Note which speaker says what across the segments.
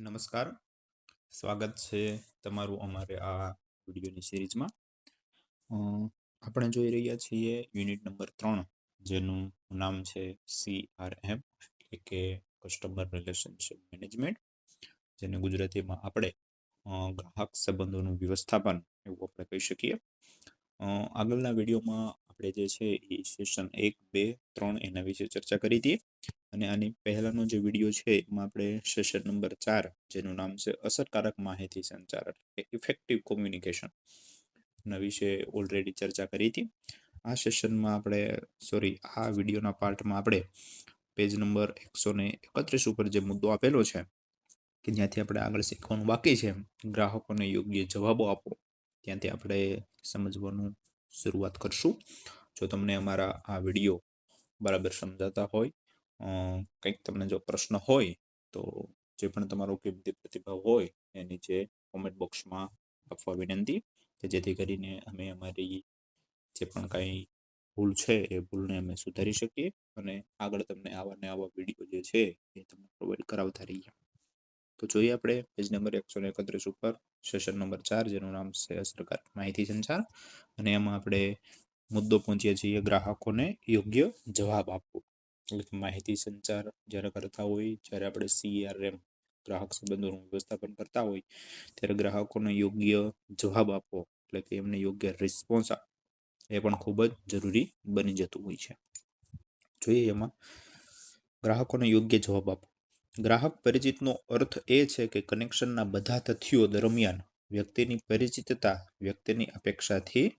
Speaker 1: નમસ્કાર. સ્વાગત છે તમારું અમારે આ વિડીયોની સિરીઝમાં. આપણે જોઈ રહ્યા છીએ યુનિટ નંબર ત્રણ, જેનું નામ છે સીઆરએમ એટલે કે કસ્ટમર રિલેશનશિપ મેનેજમેન્ટ જેને ગુજરાતીમાં આપણે ગ્રાહક સંબંધોનું વ્યવસ્થાપન એવું આપણે કહી શકીએ. આગળના વિડીયોમાં આપણે જે છે એ સેશન એક, બે, ત્રણ એના વિશે ચર્ચા કરી હતી. અને આની પહેલાનો જે વીડિયો છે, એમાં આપણે સેશન નંબર ચાર, જેનું નામ છે, અસરકારક માહિતી સંચાર એટલે ઇફેક્ટિવ કોમ્યુનિકેશન ના વિશે ઓલરેડી ચર્ચા કરી હતી. આ સેશનમાં આપણે સોરી આ વિડીયોના પાર્ટમાં આપણે પેજ નંબર એકસો ને એકત્રીસ ઉપર જે મુદ્દો આપેલો છે, કે જ્યાંથી આપણે આગળ શીખવાનું બાકી છે, ગ્રાહકોને યોગ્ય જવાબો આપો, ત્યાંથી આપણે સમજવાનું શરૂઆત કરશું. જો તમને અમારા આ વીડિયો બરાબર સમજાતા હોય કંઈક તમને જો પ્રશ્ન હોય, તો જે પણ તમારો કિંમતી પ્રતિભાવ હોય એ નીચે કોમેન્ટ બોક્સમાં આપવા વિનંતી કે જેથી કરીને અમે અમારી જે પણ કાંઈ ભૂલ છે, એ ભૂલને અમે સુધારી શકીએ અને આગળ તમને આવા ને આવા વીડિયો જે છે, એ તમને પ્રોવાઈડ કરાવતા રહીએ. તો જોઈએ આપણે પેજ નંબર એકસો ને એકત્રીસ ઉપર સેશન નંબર ચાર, જેનું નામ છે અસરકારક માહિતી સંચાર. અને એમાં આપણે મુદ્દો પહોંચીએ છીએ ગ્રાહકોને યોગ્ય જવાબ આપવો. માહિતી સંચાર જ્યારે કરતા હોય, જ્યારે આપણે સીઆરએમ ગ્રાહક સંબંધોનું વ્યવસ્થાપન કરતા હોય, ત્યારે ગ્રાહકોને યોગ્ય જવાબ આપવો, એટલે કે એમને યોગ્ય રિસ્પોન્સ એ પણ ખૂબ જ જરૂરી બની જતું હોય છે. જોઈએ એમાં, ગ્રાહકોને યોગ્ય જવાબ આપવો. ગ્રાહક પરિચિતનો અર્થ એ છે કે કનેક્શનના બધા તથ્યો દરમિયાન વ્યક્તિની પરિચિતતા વ્યક્તિની અપેક્ષાથી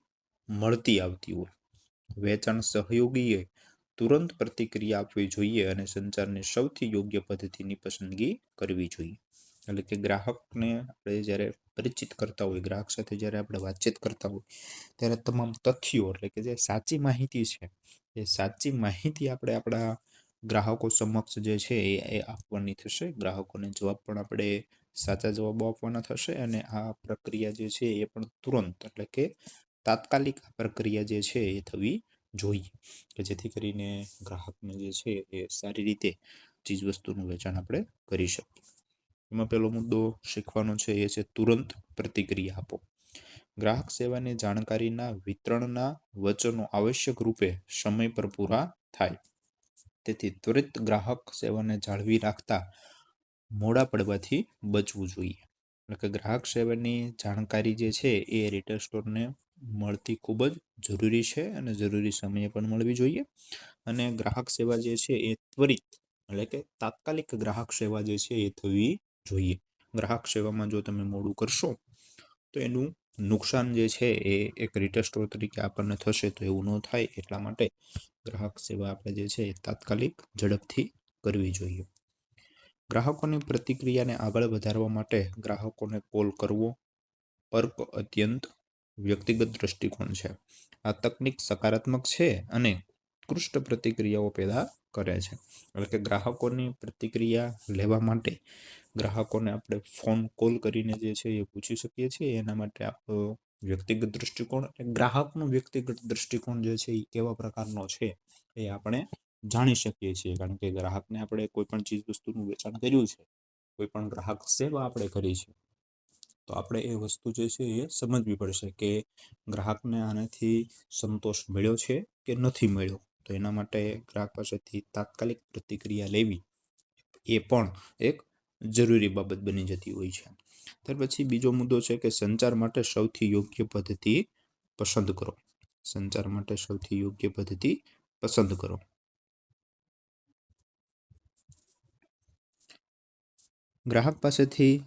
Speaker 1: મળતી આવતી હોય. વેચાણ સહયોગીએ તુરંત પ્રતિક્રિયા આપવી જોઈએ અને સંચારની સૌથી યોગ્ય પદ્ધતિની પસંદગી કરવી જોઈએ. એટલે કે ગ્રાહકને આપણે જ્યારે પરિચિત કરતા હોય, ગ્રાહક સાથે જ્યારે આપણે વાતચીત કરતા હોય, ત્યારે તમામ તથ્યો એટલે કે જે સાચી માહિતી છે, એ સાચી માહિતી આપણે આપણા ગ્રાહકો સમક્ષ જે છે, એ આપવાની થશે. ગ્રાહકોને જવાબ પણ આપણે સાચા જવાબો આપવાના થશે અને આ પ્રક્રિયા જે છે, એ પણ તુરંત એટલે કે તાત્કાલિક પ્રક્રિયા જે છે, એ થવી જોઈએ કે જેથી કરીને ગ્રાહકને જે છે એ સારી રીતે ચીજવસ્તુનું વેચાણ આપણે કરી શકીએ. એમાં પહેલો મુદ્દો શીખવાનો છે એ છે તુરંત પ્રતિક્રિયા આપો. ગ્રાહક સેવાની જાણકારીના વિતરણના વચનો આવશ્યક રૂપે સમય પર પૂરા થાય. તેથી ત્વરિત ગ્રાહક સેવાને જાળવી રાખતા મોડા પડવાથી બચવું જોઈએ. એટલે કે ગ્રાહક સેવાની જાણકારી જે છે એ રિટેલ સ્ટોરને મળતી ખૂબ જ જરૂરી છે અને જરૂરી સમયે પણ મળવી જોઈએ. અને ગ્રાહક સેવા જે છે એ ત્વરિત એટલે કે તાત્કાલિક ગ્રાહક સેવા જે છે એ થવી જોઈએ. ગ્રાહક સેવામાં જો તમે મોડું કરશો, તો એનું નુકસાન જે છે એ એક રિટેલ સ્ટોર તરીકે આપણને થશે તો એવું ન થાય. એટલા માટે ગ્રાહક સેવા આપણે જે છે એ તાત્કાલિક ઝડપથી કરવી જોઈએ. ગ્રાહકોની પ્રતિક્રિયાને આગળ વધારવા માટે ગ્રાહકોને કોલ કરવો અર્ક અત્યંત વ્યક્તિગત દ્રષ્ટિકોણ છે. આ તકનિક સકારાત્મક છે અને ઉત્કૃષ્ટ પ્રતિક્રિયાઓ પેદા કરે છે. એટલે કે ગ્રાહકોની પ્રતિક્રિયા લેવા માટે ગ્રાહકોને આપણે ફોન કોલ કરીને જે છે એ પૂછી શકીએ છીએ. એના માટે આપણો વ્યક્તિગત દૃષ્ટિકોણ ગ્રાહકનો વ્યક્તિગત દૃષ્ટિકોણ જે છે એ કેવા પ્રકારનો છે એ આપણે જાણી શકીએ છીએ. કારણ કે ગ્રાહકને આપણે કોઈ પણ ચીજ વસ્તુનું વેચાણ કર્યું છે, કોઈ પણ ગ્રાહક સેવા આપણે કરી છે તો આપણે એ વસ્તુ જે છે એ સમજવી પડશે કે ગ્રાહકને આનાથી સંતોષ મળ્યો છે કે નથી મળ્યો? તો એના માટે ગ્રાહક પાસેથી તાત્કાલિક પ્રતિક્રિયા લેવી એ પણ એક જરૂરી બાબત બની જતી હોય છે. ત્યાર પછી બીજો મુદ્દો છે કે સંચાર માટે સૌથી યોગ્ય પદ્ધતિ પસંદ કરો. સંચાર માટે સૌથી યોગ્ય પદ્ધતિ પસંદ કરો. ગ્રાહક પાસેથી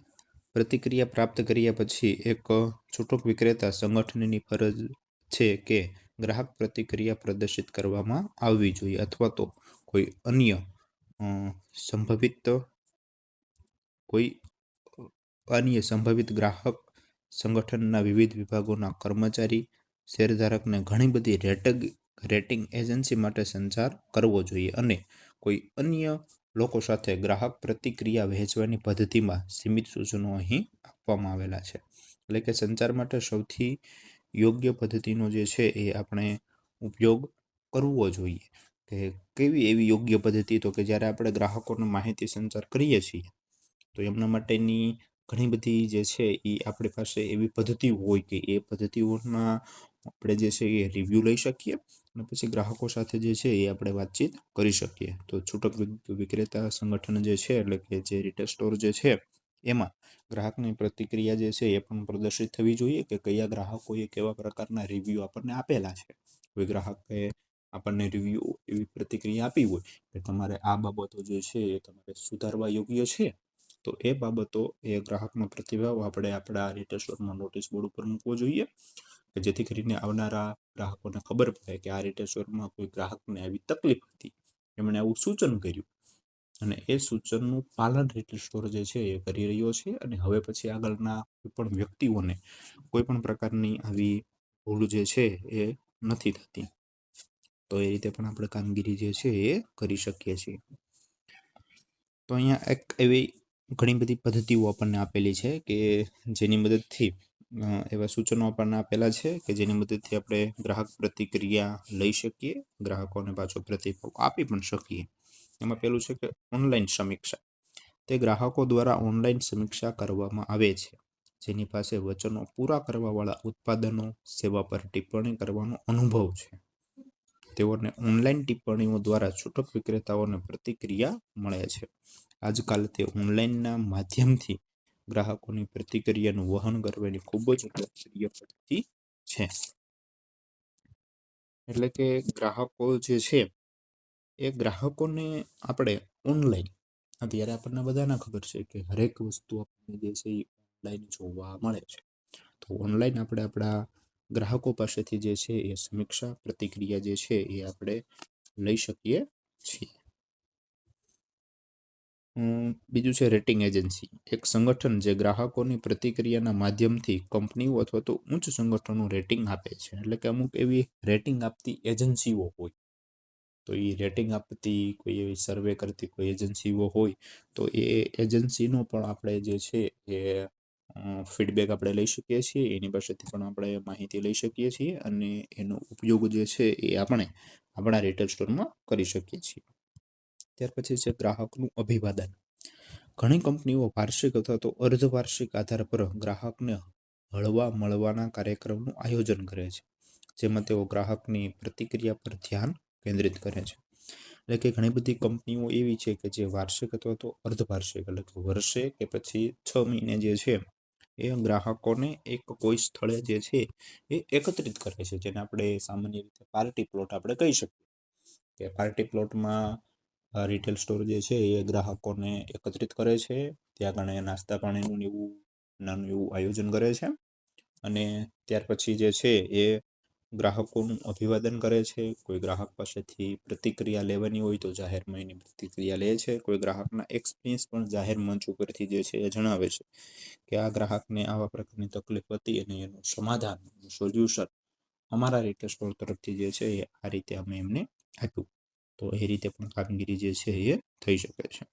Speaker 1: પ્રતિક્રિયા પ્રાપ્ત કર્યા પછી એક છૂટક વિક્રેતા સંગઠનની ફરજ છે કે ગ્રાહક પ્રતિક્રિયા પ્રદર્શિત કરવામાં આવવી જોઈએ અથવા તો કોઈ અન્ય સંભવિત, કોઈ અન્ય સંભવિત ગ્રાહક સંગઠનના વિવિધ વિભાગોના કર્મચારી શેરધારકને ઘણી બધી રેટગ, રેટિંગ એજન્સી માટે સંચાર કરવો જોઈએ અને કોઈ અન્ય લોકો સાથે ગ્રાહક પ્રતિક્રિયા વહેંચવાની પદ્ધતિમાં સીમિત સૂચનો અહીં આપવામાં આવેલા છે. એટલે કે સંચાર માટે સૌથી યોગ્ય પદ્ધતિનો જે છે એ આપણે ઉપયોગ કરવો જોઈએ. કે કેવી એવી યોગ્ય પદ્ધતિ? તો કે જ્યારે આપણે ગ્રાહકોને માહિતી સંચાર કરીએ છીએ, તો એમના માટેની ઘણી બધી જે છે એ આપણી પાસે એવી પદ્ધતિઓ હોય કે એ પદ્ધતિઓના આપણે જે છે એ રિવ્યૂ લઈ શકીએ અને પછી ગ્રાહકો સાથે જે છે એ આપણે વાતચીત કરી શકીએ. તો છૂટક વિક્રેતા સંગઠન જે છે, એટલે કે જે રિટેલ સ્ટોર જે છે, એમાં ગ્રાહકની પ્રતિક્રિયા જે છે એ પણ પ્રદર્શિત થવી જોઈએ કે કયા ગ્રાહકોએ કેવા પ્રકારના રિવ્યૂ આપણને આપેલા છે. કોઈ ગ્રાહકે આપણને રિવ્યૂ એવી પ્રતિક્રિયા આપી હોય કે તમારે આ બાબતો જે છે એ તમારે સુધારવા યોગ્ય છે, તો એ બાબતો એ ગ્રાહકનો પ્રતિભાવ આપણે આપણા રિટેલ સ્ટોરમાં નોટિસ બોર્ડ ઉપર મૂકવો જોઈએ. કે જેથી કરીને આવનારા ગ્રાહકોને ખબર પડે કે આ રિટેલ સ્ટોરમાં કોઈ ગ્રાહકને આવી તકલીફ હતી. એમણે આવું સૂચન કર્યું. અને એ સૂચનનું પાલન રિટેલ સ્ટોર જે છે એ કરી રહ્યો છે અને હવે પછી આગળના કોઈ પણ વ્યક્તિઓને કોઈ પણ પ્રકારની આવી ભૂલ જે છે એ નથી થતી. તો એ રીતે પણ આપણે કામગીરી જે છે એ કરી શકીએ છીએ. તો અહીંયા એક એવી ઘણી બધી પદ્ધતિઓ આપણને આપેલી છે કે જેની મદદથી એવા સૂચનો આપણને આપેલા છે કે જેની મદદથી આપણે ગ્રાહક પ્રતિક્રિયા લઈ શકીએ, ગ્રાહકોને પાછો પ્રતિભાવ આપી પણ શકીએ. એમાં પેલું છે કે ઓનલાઈન સમીક્ષા. તે ગ્રાહકો દ્વારા ઓનલાઈન સમીક્ષા કરવામાં આવે છે. જેની પાસે વચનો પૂરા કરવાવાળા ઉત્પાદનો, સેવા પર ટિપ્પણી કરવાનો અનુભવ છે. તેઓને ઓનલાઈન ટિપ્પણીઓ દ્વારા છૂટક વિક્રેતાઓને પ્રતિક્રિયા મળે છે. આજકાલ તે ઓનલાઈનના માધ્યમથી ગ્રાહકોની પ્રતિક્રિયાનું વહન કરવાની ખૂબ જ લોકપ્રિય પદ્ધતિ છે. એટલે કે ગ્રાહકો જે છે, એ ગ્રાહકોને આપણે ઓનલાઈન, અત્યારે આપણને બધાને ખબર છે કે હરેક વસ્તુ આપણને જે છે એ ઓનલાઈન જોવા મળે છે. તો ઓનલાઈન આપણે આપણા ગ્રાહકો પાસેથી જે છે એ સમીક્ષા પ્રતિક્રિયા જે છે એ આપણે લઈ શકીએ છીએ. બીજું છે રેટિંગ એજન્સી એક સંગઠન જે ગ્રાહકોની પ્રતિક્રિયાના માધ્યમથી કંપનીઓ અથવા તો ઉચ્ચ સંગઠનો રેટિંગ આપે છે. એટલે કે અમુક એવી રેટિંગ આપતી એજન્સીઓ હોય. તો એ રેટિંગ આપતી કોઈ એવી સર્વે કરતી કોઈ એજન્સીઓ હોય, તો એ એજન્સીનો પણ આપણે જે છે એ ફીડબેક આપણે લઈ શકીએ છીએ. એની પાસેથી પણ આપણે માહિતી લઈ શકીએ છીએ અને એનો ઉપયોગ જે છે એ આપણે આપણા રિટેલ સ્ટોરમાં કરી શકીએ છીએ. ત્યાર પછી છે ગ્રાહકનું અભિવાદન. ઘણી કંપનીઓ વાર્ષિક અથવા તો અર્ધવાર્ષિક આધાર પર ગ્રાહકને હળવા મળવાના કાર્યક્રમનું આયોજન કરે છે, જેમાં તેઓ ગ્રાહકની પ્રતિક્રિયા પર ધ્યાન કેન્દ્રિત કરે છે. એટલે કે ઘણી બધી કંપનીઓ એવી છે કે જે વાર્ષિક અથવા તો અર્ધવાર્ષિક એટલે કે વર્ષે કે પછી છ મહિને જે છે એ ગ્રાહકોને એક કોઈ સ્થળે જે છે એ એકત્રિત કરે છે, જેને આપણે સામાન્ય રીતે પાર્ટી પ્લોટ આપણે કહી શકીએ. કે પાર્ટી પ્લોટમાં રિટેલ સ્ટોર જે છે એ ગ્રાહકોને એકત્રિત કરે છે. ત્યાં આગળ નાસ્તા પાણીનું એવું નાનું એવું આયોજન કરે છે. અને ત્યાર પછી જે છે એ ગ્રાહકોનું અભિવાદન કરે છે. કોઈ ગ્રાહક પાસેથી પ્રતિક્રિયા લેવાની હોય તો જાહેરમાં એની પ્રતિક્રિયા લે છે. કોઈ ગ્રાહકના એક્સપિરિયન્સ પણ જાહેર મંચ ઉપરથી જે છે એ જણાવે છે કે આ ગ્રાહકને આવા પ્રકારની તકલીફ હતી અને એનું સમાધાન સોલ્યુશન અમારા રિટેલ સ્ટોર તરફથી જે છે એ આ રીતે અમે એમને આપ્યું. તો એ રીતે પણ કામગીરી જે છે એ થઈ શકે છે.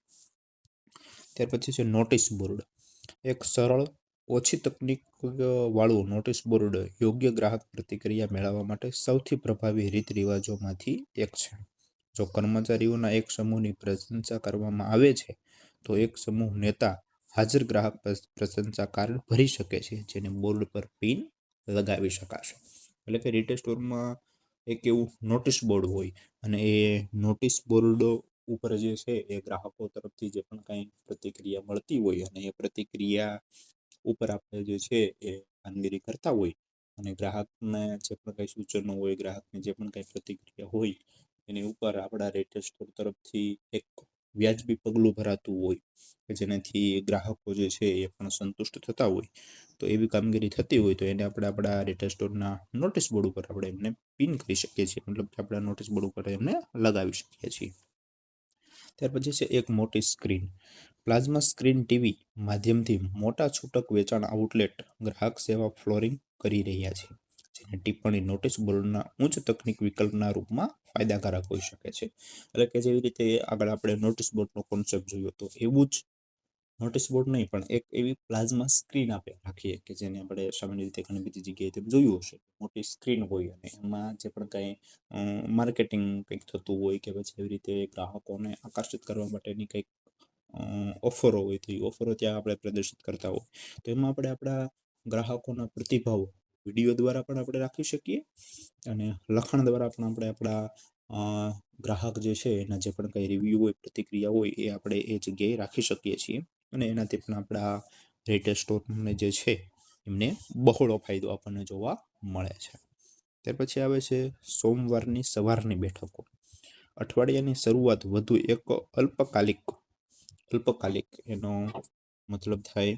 Speaker 1: ત્યાર પછી છે નોટિસ બોર્ડ. એક સરળ, ઓછી તકનીક વાળું નોટિસ બોર્ડ યોગ્ય ગ્રાહક પ્રતિક્રિયા મેળવવા માટે સૌથી પ્રભાવી રીત રિવાજોમાંથી એક છે. જો કર્મચારીઓના એક સમૂહની પ્રશંસા કરવામાં આવે છે, તો એક સમૂહ નેતા હાજર ગ્રાહક પ્રશંસા કાર્ડ ભરી શકે છે, જેને બોર્ડ પર પિન લગાવી શકાશે. એટલે કે રિટેલ સ્ટોરમાં એક એવું નોટિસ બોર્ડ હોય અને એ નોટિસ બોર્ડ ઉપર જે છે એ ગ્રાહકો તરફથી જે પણ કાંઈ પ્રતિક્રિયા મળતી હોય અને એ પ્રતિક્રિયા ઉપર આપણે જે છે એ કામગીરી કરતા હોય અને ગ્રાહકને જે પણ કાંઈ સૂચનો હોય, ગ્રાહકને જે પણ કાંઈ પ્રતિક્રિયા હોય, એની ઉપર આપણા રિટેલ સ્ટોર તરફથી એક વ્યાજબી પગલું ભરાતું હોય કે જેનાથી ગ્રાહકો જે છે એ પણ સંતુષ્ટ થતા હોય, તો એવી કામગીરી થતી હોય તો એને આપણે આપણા ડેટા સ્ટોરના નોટિસ બોર્ડ ઉપર આપણે એમને પિન કરી શકીએ છીએ. મતલબ કે આપણા નોટિસ બોર્ડ ઉપર એમને લગાવી શકીએ છીએ. ત્યાર પછી છે એક મોટી સ્ક્રીન પ્લાઝમા સ્ક્રીન ટીવી માધ્યમથી મોટા છૂટક વેચાણ આઉટલેટ ગ્રાહક સેવા ફ્લોરિંગ કરી રહ્યા છે. જેને ટિપ્પણી, નોટિસ બોર્ડના ઉચ્ચ તકનીક વિકલ્પના રૂપમાં ફાયદાકારક હોઈ શકે છે. એટલે કે જેવી રીતે આગળ આપણે નોટિસ બોર્ડનો કોન્સેપ્ટ જોયો તો એવું જ નોટિસ બોર્ડ નહીં, પણ એક એવી પ્લાઝમા સ્ક્રીન આપણે રાખીએ કે જેને આપણે સામાન્ય રીતે ઘણી બધી જગ્યાએ તેમ જોયું હશે. મોટી સ્ક્રીન હોય અને એમાં જે પણ કંઈ માર્કેટિંગ કંઈક થતું હોય કે પછી એવી રીતે ગ્રાહકોને આકર્ષિત કરવા માટેની કંઈક ઓફરો હોય તો એ ઓફરો ત્યાં આપણે પ્રદર્શિત કરતા હોય. તો એમાં આપણે આપણા ગ્રાહકોના પ્રતિભાવો વીડિયો દ્વારા પણ આપણે રાખી શકીએ અને લખાણ દ્વારા પણ આપણે આપણા ગ્રાહક જે છે એના જે પણ કંઈ રિવ્યૂ હોય, પ્રતિક્રિયા હોય એ આપણે એ જગ્યાએ રાખી શકીએ છીએ અને એનાથી પણ આપણા રિટેલ સ્ટોરને જે છે એમને બહોળો ફાયદો આપણને જોવા મળે છે. ત્યાર પછી આવે છે સોમવારની સવારની બેઠકો. અઠવાડિયાની શરૂઆત વધુ એક અલ્પકાલિક અલ્પકાલિક એનો મતલબ થાય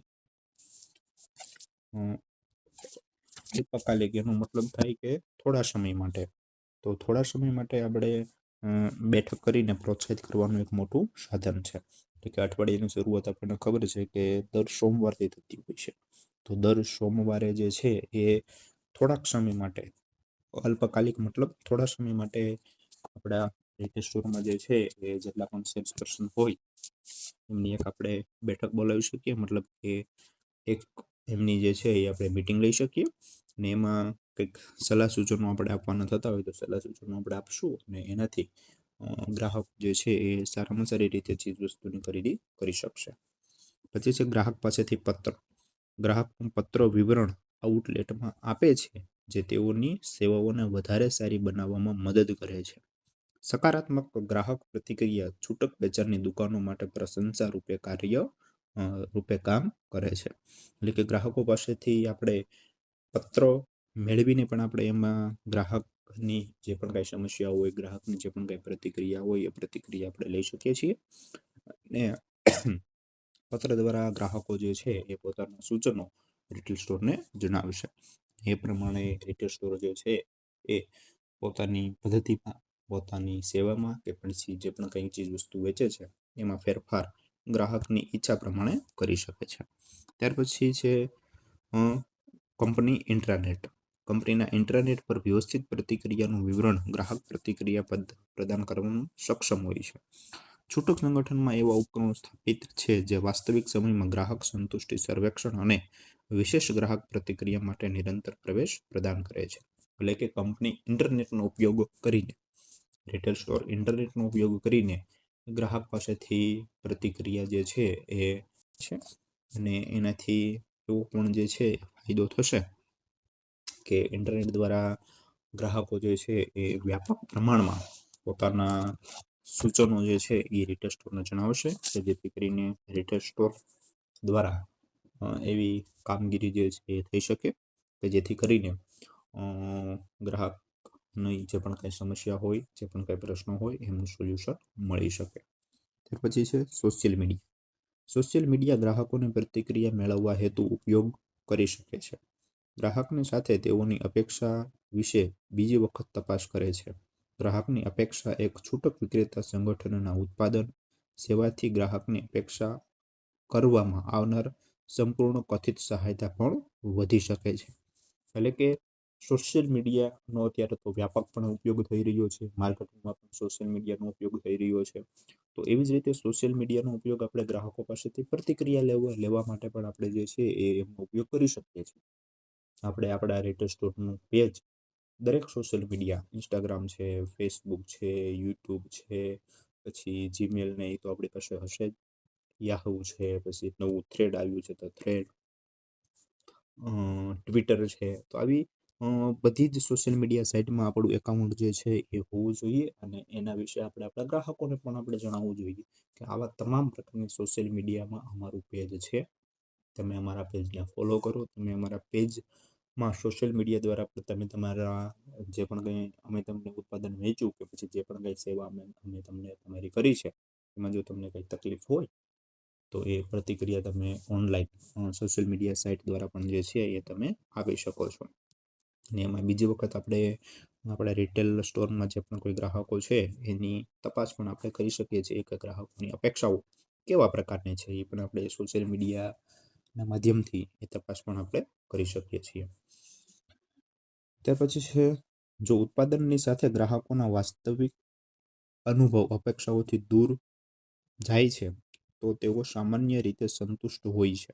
Speaker 1: અલ્પકાલિક એનો મતલબ થાય કે થોડા સમય માટે. તો થોડા સમય માટે આપણે બેઠક કરીને પ્રોત્સાહિત કરવાનું એક મોટું સાધન છે. એટલે કે અઠવાડિયાની શરૂઆત આપણને ખબર છે કે દર સોમવારથી થતી હોય છે. તો દર સોમવારે જે છે એ થોડાક સમય માટે, અલ્પકાલિક મતલબ થોડા સમય માટે આપણા સ્ટોરમાં જે છે એ જેટલા પણ સેલ્સ પર્સન હોય, એમની એક આપણે બેઠક બોલાવી શકીએ. મતલબ કે એક એમની જે છે એ આપણે મિટિંગ લઈ શકીએ. ને એમાં કંઈક સલાહ સૂચનો આપણે આપવાના થતા હોય તો સલાહ સૂચનો આપણે આપશું અને એનાથી ગ્રાહક જે છે એ સારામાં સારી રીતે ચીજ વસ્તુની ખરીદી કરી શકશે. પછી છે ગ્રાહક પાસેથી પત્ર. ગ્રાહકનું પત્ર વિવરણ આઉટલેટમાં આપે છે, જે તેઓની સેવાઓને વધારે સારી બનાવવામાં મદદ કરે છે. સકારાત્મક ગ્રાહક પ્રતિક્રિયા છૂટક વેચાણની દુકાનો માટે પ્રશંસા રૂપે કાર્ય રૂપે કામ કરે છે. એટલે કે ગ્રાહકો પાસેથી આપણે પત્રો મેળવીને પણ આપણે એમાં ગ્રાહકની જે પણ કાંઈ સમસ્યા હોય, ગ્રાહકની જે પણ કાંઈ પ્રતિક્રિયા હોય, એ પ્રતિક્રિયા આપણે લઈ શકીએ છીએ. અને પત્ર દ્વારા ગ્રાહકો જે છે, એ પોતાના સૂચનો રિટેલ સ્ટોરને જણાવશે. એ પ્રમાણે રિટેલ સ્ટોર જે છે, એ પોતાની પદ્ધતિમાં, પોતાની સેવામાં કે પછી જે પણ કંઈ ચીજ વસ્તુ વેચે છે, એમાં ફેરફાર ગ્રાહકની ઈચ્છા પ્રમાણે કરી શકે છે. ત્યાર પછી છે કંપની ઇન્ટ્રાનેટ. કંપનીના ઇન્ટરનેટ પર વ્યવસ્થિત પ્રતિક્રિયાનું વિવરણ ગ્રાહક પ્રતિક્રિયા પદ પ્રદાન કરવાનું સક્ષમ હોય છે. છૂટક સંગઠનમાં એવા ઉપકરણો સ્થાપિત છે જે વાસ્તવિક સમયમાં ગ્રાહક સંતુષ્ટિ સર્વેક્ષણ અને વિશેષ ગ્રાહક પ્રતિક્રિયા માટે નિરંતર પ્રવેશ પ્રદાન કરે છે. એટલે કે કંપની ઇન્ટરનેટનો ઉપયોગ કરીને, રિટેલ સ્ટોર ઇન્ટરનેટનો ઉપયોગ કરીને ગ્રાહક પાસેથી પ્રતિક્રિયા જે છે એ છે. અને એનાથી એવો પણ જે છે, ફાયદો થશે કે ઇન્ટરનેટ દ્વારા ગ્રાહકો જે છે, એ વ્યાપક પ્રમાણમાં પોતાના સૂચનો જે છે, એ રિટેલ સ્ટોરને જણાવશે કે જેથી કરીને રિટેલ સ્ટોર દ્વારા એવી કામગીરી જે છે, એ થઈ શકે કે જેથી કરીને ગ્રાહકની જે પણ કાંઈ સમસ્યા હોય, જે પણ કાંઈ પ્રશ્નો હોય એનું સોલ્યુશન મળી શકે. ત્યાર પછી છે સોશિયલ મીડિયા સોશિયલ મીડિયા ગ્રાહકોની પ્રતિક્રિયા મેળવવા હેતુ ઉપયોગ કરી શકે છે. ગ્રાહકની સાથે તેઓની અપેક્ષા વિશે બીજી વખત તપાસ કરે છે. ગ્રાહકની અપેક્ષા એક છૂટક વિક્રેતા સંગઠનના ઉત્પાદન સેવાથી ગ્રાહકની અપેક્ષા કરવામાં આવનાર સંપૂર્ણ કથિત સહાયતા પણ વધી શકે છે. એટલે કે સોશિયલ મીડિયાનો અત્યારે તો વ્યાપકપણે ઉપયોગ થઈ રહ્યો છે. માર્કેટિંગમાં પણ સોશિયલ મીડિયાનો ઉપયોગ થઈ રહ્યો છે. તો એવી જ રીતે સોશિયલ મીડિયાનો ઉપયોગ આપણે ગ્રાહકો પાસેથી પ્રતિક્રિયા લેવા લેવા માટે પણ આપણે જે છે એ એમનો ઉપયોગ કરી શકીએ છીએ. આપણે આપણા રેટર સ્ટોરનું પેજ દરેક સોશિયલ મીડિયા ઇન્સ્ટાગ્રામ છે ફેસબુક છે યુટ્યુબ છે, પછી જીમેલ ને એ તો આપણી પાસે હશે જ. યાહુ છે, પછી નવું થ્રેડ આવ્યું છે તો થ્રેડ ટ્વિટર છે. તો આવી બધી જ સોશિયલ મીડિયા સાઇટમાં આપણું એકાઉન્ટ જે છે એ હોવું જોઈએ અને એના વિશે આપણે આપણા ગ્રાહકોને પણ આપણે જણાવવું જોઈએ કે આવા તમામ પ્રકારની સોશિયલ મીડિયામાં અમારું પેજ છે. તમે અમારા પેજને ફોલો કરો, તમે અમારા પેજમાં સોશિયલ મીડિયા દ્વારા પણ તમે તમારા જે પણ કંઈ અમે તમને ઉત્પાદન વેચ્યું કે પછી જે પણ કંઈ સેવા અમે અમે તમને તમારી કરી છે, એમાં જો તમને કંઈ તકલીફ હોય, તો એ પ્રતિક્રિયા તમે ઓનલાઈન સોશિયલ મીડિયા સાઇટ દ્વારા પણ જે છે એ તમે આપી શકો છો. અને એમાં બીજી વખત આપણે, આપણા રિટેલ સ્ટોરમાં જે પણ કોઈ ગ્રાહકો છે, એની તપાસ પણ આપણે કરી શકીએ છીએ કે ગ્રાહકોની અપેક્ષાઓ કેવા પ્રકારની છે એ પણ આપણે સોશિયલ મીડિયાના માધ્યમથી એ તપાસ પણ આપણે કરી શકીએ છીએ. ત્યાર પછી છે, જો ઉત્પાદનની સાથે ગ્રાહકોના વાસ્તવિક અનુભવ અપેક્ષાઓથી દૂર જાય છે, તો તેઓ સામાન્ય રીતે સંતુષ્ટ હોય છે.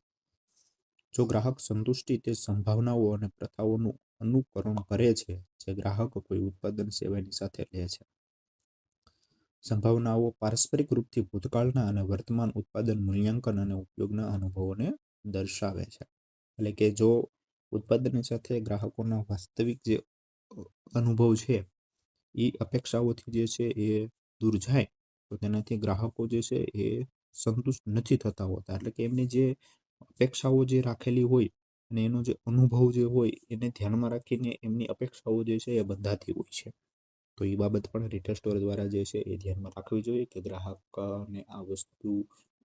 Speaker 1: જો ગ્રાહક સંતુષ્ટિ તે સંભાવનાઓ અને પ્રથાઓનું અનુકરણ કરે છે, જે ગ્રાહકો કોઈ ઉત્પાદન સેવાની સાથે લે છે. સંભાવનાઓ પારસ્પરિક રૂપથી ભૂતકાળના અને વર્તમાન ઉત્પાદન મૂલ્યાંકન અને ઉપયોગના અનુભવોને દર્શાવે છે. એટલે કે જો ઉત્પાદનની સાથે ગ્રાહકોના વાસ્તવિક જે અનુભવ છે એ અપેક્ષાઓથી જે છે એ દૂર જાય, તો તેનાથી ગ્રાહકો જે છે એ સંતુષ્ટ નથી થતા હોતા. એટલે કે એમની જે અપેક્ષાઓ જે રાખેલી હોય અને એનો જે અનુભવ જે હોય એને ધ્યાનમાં રાખીને એમની અપેક્ષાઓ જે છે એ બંધાતી હોય છે. તો એ બાબત પણ રિટેલ સ્ટોર દ્વારા જે છે એ ધ્યાનમાં રાખવી જોઈએ કે ગ્રાહકને આ વસ્તુ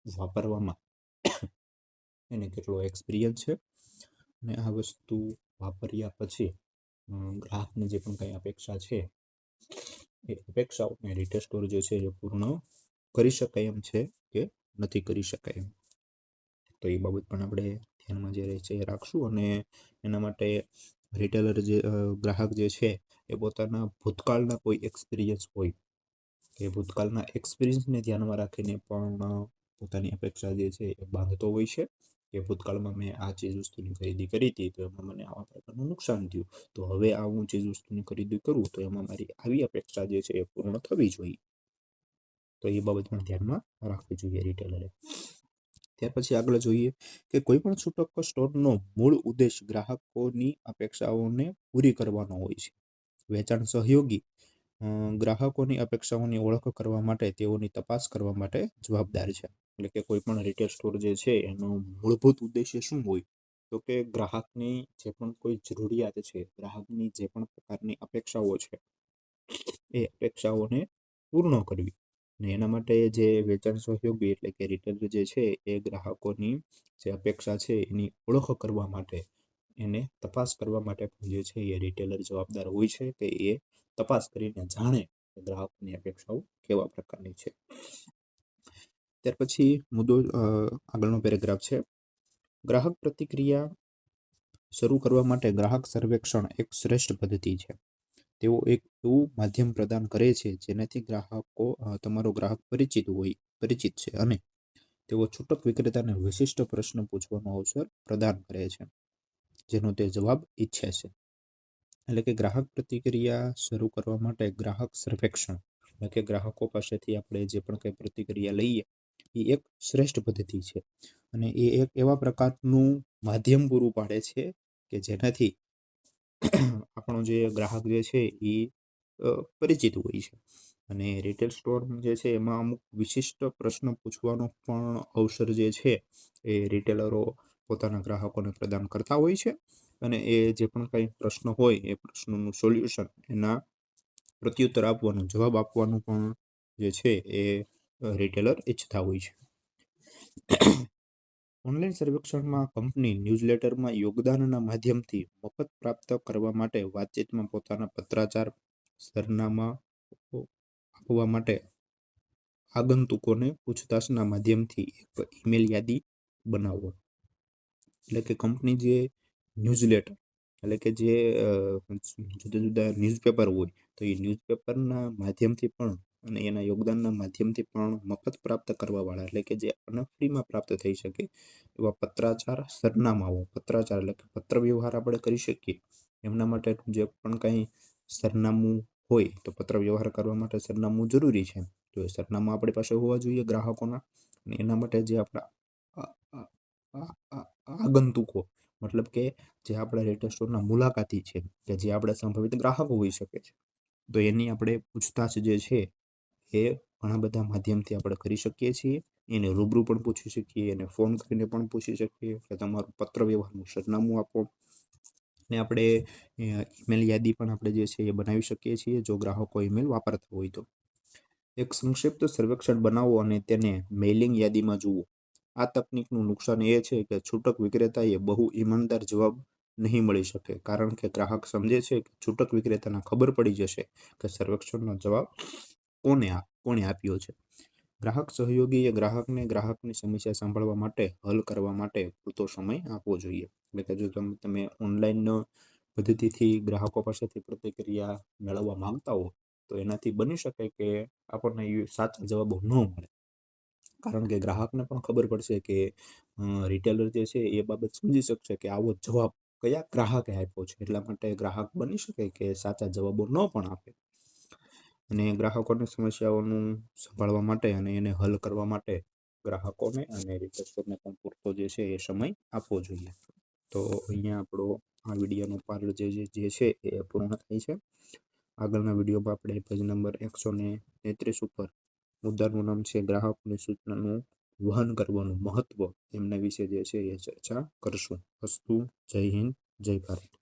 Speaker 1: વાપરવામાં એને કેટલો એક્સપિરિયન્સ છે અને આ વસ્તુ વાપર્યા પછી ગ્રાહકની જે પણ કંઈ અપેક્ષા છે એ અપેક્ષાઓને રિટેલ સ્ટોર જે છે એ પૂર્ણ કરી શકાય એમ છે કે નથી કરી શકાય એમ. તો એ બાબત પણ આપણે ધ્યાનમાં જે છે એ રાખશું અને એના માટે રિટેલર જે ગ્રાહક જે છે એ પોતાના ભૂતકાળના કોઈ એક્સપિરિયન્સ હોય. કે ભૂતકાળના એક્સપિરિયન્સને ધ્યાનમાં રાખીને પણ પોતાની અપેક્ષા જે છે એ બાંધતો હોય છે. કે ભૂતકાળમાં મેં આ ચીજ વસ્તુની ખરીદી કરી હતી તો એમાં મને આવા પ્રકારનું નુકસાન થયું. તો હવે આ હું ચીજ વસ્તુની ખરીદી કરું તો એમાં મારી આવી અપેક્ષા જે છે એ પૂર્ણ થવી જોઈએ. તો એ બાબત પણ ધ્યાનમાં રાખવી જોઈએ રિટેલરે ત્યાર પછી આગળ જોઈએ કે કોઈ પણ છૂટક સ્ટોરનો મૂળ ઉદ્દેશ ગ્રાહકોની અપેક્ષાઓને પૂરી કરવાનો હોય છે. વેચાણ સહયોગી ગ્રાહકોની અપેક્ષાઓની ઓળખ કરવા માટે તેઓની તપાસ કરવા માટે જવાબદાર છે. એટલે કે કોઈ પણ રિટેલ સ્ટોર જે છે એનો મૂળભૂત ઉદ્દેશ્ય શું હોય? તો કે ગ્રાહકની જે પણ કોઈ જરૂરિયાત છે, ગ્રાહકની જે પણ પ્રકારની અપેક્ષાઓ છે, એ અપેક્ષાઓને પૂર્ણ કરવી. ને એના માટે જે વેચાણ સહયોગી એટલે કે રિટેલર જે છે એ ગ્રાહકોની જે અપેક્ષા છે એની ઓળખ કરવા માટે એને તપાસ કરવા માટે પણ જે છે એ રિટેલર જવાબદાર હોય છે કે એ તપાસ કરીને જાણે ગ્રાહકોની અપેક્ષાઓ કેવા પ્રકારની છે. ત્યાર પછી મુદ્દો આગળનો પેરેગ્રાફ છે. ગ્રાહક પ્રતિક્રિયા શરૂ કરવા માટે ગ્રાહક સર્વેક્ષણ એક શ્રેષ્ઠ પદ્ધતિ છે. તેઓ એક એવું માધ્યમ પ્રદાન કરે છે, જેનાથી ગ્રાહકો તમારો ગ્રાહક પરિચિત હોય, પરિચિત છે અને તેઓ છૂટક વિક્રેતાને વિશિષ્ટ પ્રશ્ન પૂછવાનો અવસર પ્રદાન કરે છે, જેનો તે જવાબ ઈચ્છે છે. એટલે કે ગ્રાહક પ્રતિક્રિયા શરૂ કરવા માટે ગ્રાહક સર્વેક્ષણ, એટલે કે ગ્રાહકો પાસેથી આપણે જે પણ કંઈ પ્રતિક્રિયા લઈએ, એ એક શ્રેષ્ઠ પદ્ધતિ છે. અને એ એક એવા પ્રકારનું માધ્યમ પૂરું પાડે છે કે જેનાથી આપણો જે ગ્રાહક જે છે એ પરિચિત હોય છે. અને રિટેલ સ્ટોર જે છે એમાં અમુક વિશિષ્ટ પ્રશ્ન પૂછવાનો પણ અવસર જે છે એ રિટેલરો પોતાના ગ્રાહકોને પ્રદાન કરતા હોય છે. અને એ જે પણ કંઈ પ્રશ્ન હોય એ પ્રશ્નોનું સોલ્યુશન એના પ્રત્યુત્તર આપવાનું, જવાબ આપવાનું પણ જે છે એ રિટેલર ઈચ્છતા હોય છે. ઓનલાઈન સર્વેક્ષણમાં કંપની ન્યૂઝલેટરમાં યોગદાનના માધ્યમથી મફત પ્રાપ્ત કરવા માટે વાતચીતમાં પોતાના પત્રાચાર સરનામા આપવા માટે આગંતુકોને પૂછતાછના માધ્યમથી એક ઈમેલ યાદી બનાવો. એટલે કે કંપની જે ન્યૂઝલેટર, એટલે કે જે જુદા જુદા ન્યૂઝપેપર હોય, તો એ ન્યૂઝપેપરના માધ્યમથી પણ અને એના યોગદાનના માધ્યમથી પણ મફત પ્રાપ્ત કરવાવાળા એટલે કે જે અનફ્રીમાં પ્રાપ્ત થઈ શકે એવા પત્રાચાર સરનામાઓ પત્રાચાર એટલે કે પત્ર વ્યવહાર આપણે કરી શકીએ. એમના માટે જે પણ કંઈ સરનામું હોય તો પત્ર વ્યવહાર કરવા માટે સરનામું જરૂરી છે. તો એ સરનામું આપણી પાસે હોવા જોઈએ ગ્રાહકોના. અને એના માટે જે આપણા આગંતુકો મતલબ કે જે આપણા રિટેલ સ્ટોરના મુલાકાતી છે કે જે આપણા સંભવિત ગ્રાહકો હોઈ શકે છે. તો એની આપણે પૂછતાછ જે છે એ ઘણા બધા માધ્યમથી આપણે કરી શકીએ છીએ. એને રૂબરૂ પણ પૂછી શકીએ, એને ફોન કરીને પણ પૂછી શકીએ, કે તમારું પત્ર વ્યવહારનું સરનામું આપો. ને આપણે ઈમેલ યાદી પણ આપણે જે છે એ બનાવી શકીએ છીએ, જો ગ્રાહકો ઈમેલ વાપરતા હોય તો. એક સંક્ષિપ્ત સર્વેક્ષણ બનાવો અને તેને મેઇલિંગ યાદીમાં જુઓ. આ તકનિકનું નુકસાન એ છે કે છૂટક વિક્રેતાએ બહુ ઈમાનદાર જવાબ નહીં મળી શકે, કારણ કે ગ્રાહક સમજે છે કે છૂટક વિક્રેતાને ખબર પડી જશે કે સર્વેક્ષણનો જવાબ કોને કોણે આપ્યો છે? ગ્રાહક સહયોગીએ ગ્રાહકને ગ્રાહકની સમસ્યા સાંભળવા માટે હલ કરવા માટે પૂરતો સમય આપવો જોઈએ. એટલે કે જો તમે તમે ઓનલાઈન પદ્ધતિથી ગ્રાહકો પાસેથી પ્રતિક્રિયા મેળવવા માંગતા હો, તો એનાથી બની શકે કે આપણને સાચા જવાબો ન મળે. કારણ કે ગ્રાહકને પણ ખબર પડશે કે રિટેલર જે છે એ બાબત સમજી શકશે કે આવો જવાબ કયા ગ્રાહકે આપ્યો છે. એટલા માટે ગ્રાહક બની શકે કે સાચા જવાબો ન પણ આપે. અને ગ્રાહકોની સમસ્યાઓનું સંભાળવા માટે અને એને હલ કરવા માટે ગ્રાહકોને અને રિસર્ચરને પણ પૂરતો જે છે એ સમય આપવો જોઈએ. તો અહીંયા આપણો આ વિડીયોનો પાર્ટ જે જે છે એ પૂર્ણ થાય છે. આગળના વિડીયોમાં આપણે પેજ નંબર એકસો ને તેત્રીસ ઉપર મુદ્દાનું નામ છે, ગ્રાહકોની સૂચનાનું વહન કરવાનું મહત્વ એમના વિશે જે છે એ ચર્ચા કરશું. અસ્તુ, જય હિન્દ, જય ભારત.